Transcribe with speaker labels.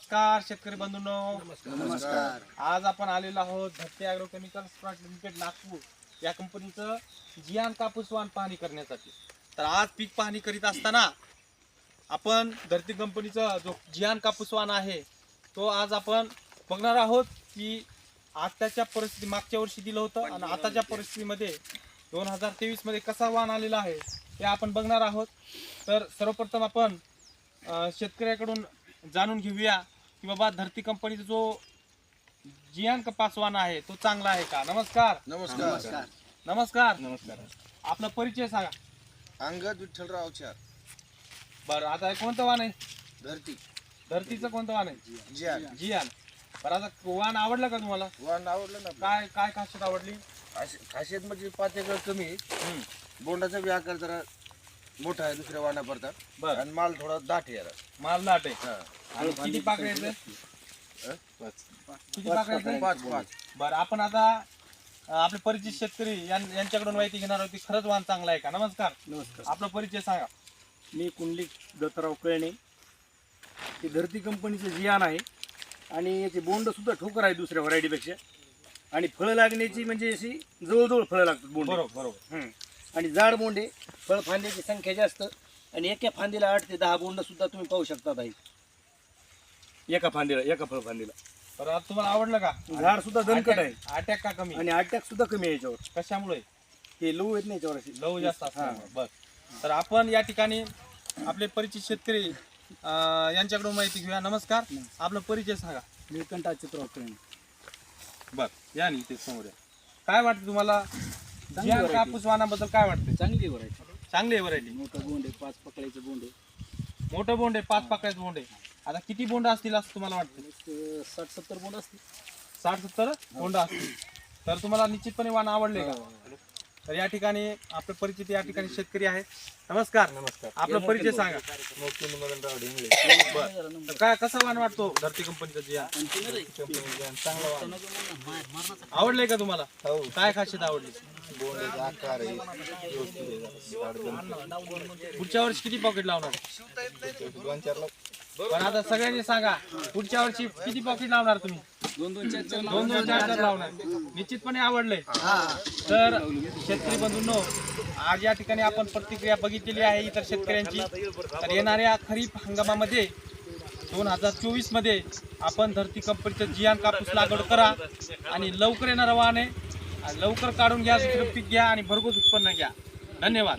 Speaker 1: नमस्कार शेतकरी बंधूंनो.
Speaker 2: नमस्कार.
Speaker 1: आज आपण आलेलो आहोत Dharti agro chemicals private limited Nagpur या कंपनीचं जियान कापूस वाण पाहणी करण्यासाठी. तर आज पीक पाहणी करीत असताना आपण धरती कंपनीचा जो जियान कापूस वाण आहे तो आज आपण बघणार आहोत की आताच्या परिस्थिती मागच्या वर्षी दिलं होतं आणि आताच्या परिस्थितीमध्ये दोन हजार तेवीसमध्ये कसा वाण आलेला आहे ते आपण बघणार आहोत. तर सर्वप्रथम आपण शेतकऱ्याकडून जाणून घेऊया की बाबा धरती कंपनीचा जो जियान कपास वाण आहे तो चांगला आहे का? नमस्कार.
Speaker 2: नमस्कार.
Speaker 1: नमस्कार. नमस्कार. आपला परिचय सांगा.
Speaker 2: अंगद विठ्ठलराव चार
Speaker 1: बरं आता हे कोणतं वाण आहे?
Speaker 2: धरती.
Speaker 1: धरतीचं कोणतं वाण आहे?
Speaker 2: जियान
Speaker 1: जियान बरं आता वाण आवडलं का तुम्हाला?
Speaker 2: वाण आवडलं ना.
Speaker 1: काय काय खासियत आवडली?
Speaker 2: खास- खासियत म्हणजे पाच एकर कमी. बोंडाचा बी आकार जरा मोठा आहे दुसऱ्या वाणा पडतात.
Speaker 1: बरं.
Speaker 2: आणि माल थोडा दाट आहे याला
Speaker 1: माल लाट आहे.
Speaker 2: हा.
Speaker 1: आणि किती
Speaker 2: हं?
Speaker 1: पाकळ्याचं
Speaker 2: पाच पाच
Speaker 1: बरं आपण आता अं, आपले परिचित शेतकरी यां- यांच्याकडून माहिती घेणार आहोत की खरंच वाण चांगला आहे का? नमस्कार.
Speaker 3: नमस्कार.
Speaker 1: आपला परिचय सांगा.
Speaker 3: मी कुंडलिक दत्तराव कळणे. हे धरती कंपनीचं जियान आहे. आणि याचे बोंड सुद्धा ठोकर आहे दुसऱ्या व्हरायटीपेक्षा आणि फळं लागण्याची म्हणजे अशी जवळजवळ फळं लागतात बोंड.
Speaker 1: बरोबर बरोबर.
Speaker 3: आणि जाड बोंडे फळ फांद्याची संख्या जास्त आणि एका फांदीला आठ ते दहा बोंड सुद्धा तुम्ही पाहू शकता ताई. एका फांदीला एका फळ फांदीला.
Speaker 1: बरं आता तुम्हाला आवडलं का?
Speaker 3: झाड सुद्धा दणकट आहे.
Speaker 1: अटॅक का कमी?
Speaker 3: आणि अटॅक सुद्धा कमी आहे याच्यावर.
Speaker 1: कशामुळे?
Speaker 3: हे लो येत नाही याच्यावर अशी
Speaker 1: लव जास्त
Speaker 3: हा.
Speaker 1: असल्यामुळे बर. तर आपण या ठिकाणी आपले परिचित शेतकरी अं, यांच्याकडून माहिती घेऊया. नमस्कार. आपला परिचय सांगा.
Speaker 3: निळकंठ चित्र
Speaker 1: बर. या नी ते समोर या. काय वाटतं तुम्हाला?
Speaker 3: चांगली
Speaker 1: या
Speaker 3: variety.
Speaker 1: कापूस वाणाबद्दल काय वाटतं
Speaker 3: चांगली व्हरायटी
Speaker 1: चांगली आहे व्हरायटी
Speaker 3: मोठा बोंड आहे पाच पकडायचं बोंड आहे.
Speaker 1: मोठं बोंड आहे पाच पाकळ्याचं बोंड आहे. आता किती बोंड असतील असं तुम्हाला वाटतं
Speaker 3: एक साठ सत्तर बोंड असते
Speaker 1: साठ सत्तर बोंड असतील. तर तुम्हाला निश्चितपणे वाण आवडले का? तर या ठिकाणी आपले परिचित या ठिकाणी शेतकरी आहेत. नमस्कार. नमस्कार. आपला परिचय सांगा. बर. तर काय कसा वाण वाटतो? धरती कंपनीचा जिया आवडलंय का तुम्हाला? काय खासियत आवडली?
Speaker 2: बोंडाचा आकार आहे
Speaker 1: पुढच्या वर्षी किती पॉकेट लावणार?
Speaker 2: दोन चार
Speaker 1: पण आता सगळ्यांनी सांगा पुढच्या वर्षी किती पॉकेट लावणार तुम्ही?
Speaker 3: दोन दोन चार चार
Speaker 1: दोन दोन चार चार लावणार निश्चितपणे आवडलंय तर शेतकरी बंधूंनो आज या ठिकाणी आपण प्रतिक्रिया बघितलेली आहे इतर शेतकऱ्यांची. तर येणाऱ्या खरीप हंगामामध्ये दोन हजार चोवीसमध्ये आपण धरती कंपनीचं जियान कापूस लागवड करा आणि लवकर येणारं वाहने लवकर काढून घ्या पीक घ्या आणि भरघोस उत्पन्न घ्या. धन्यवाद.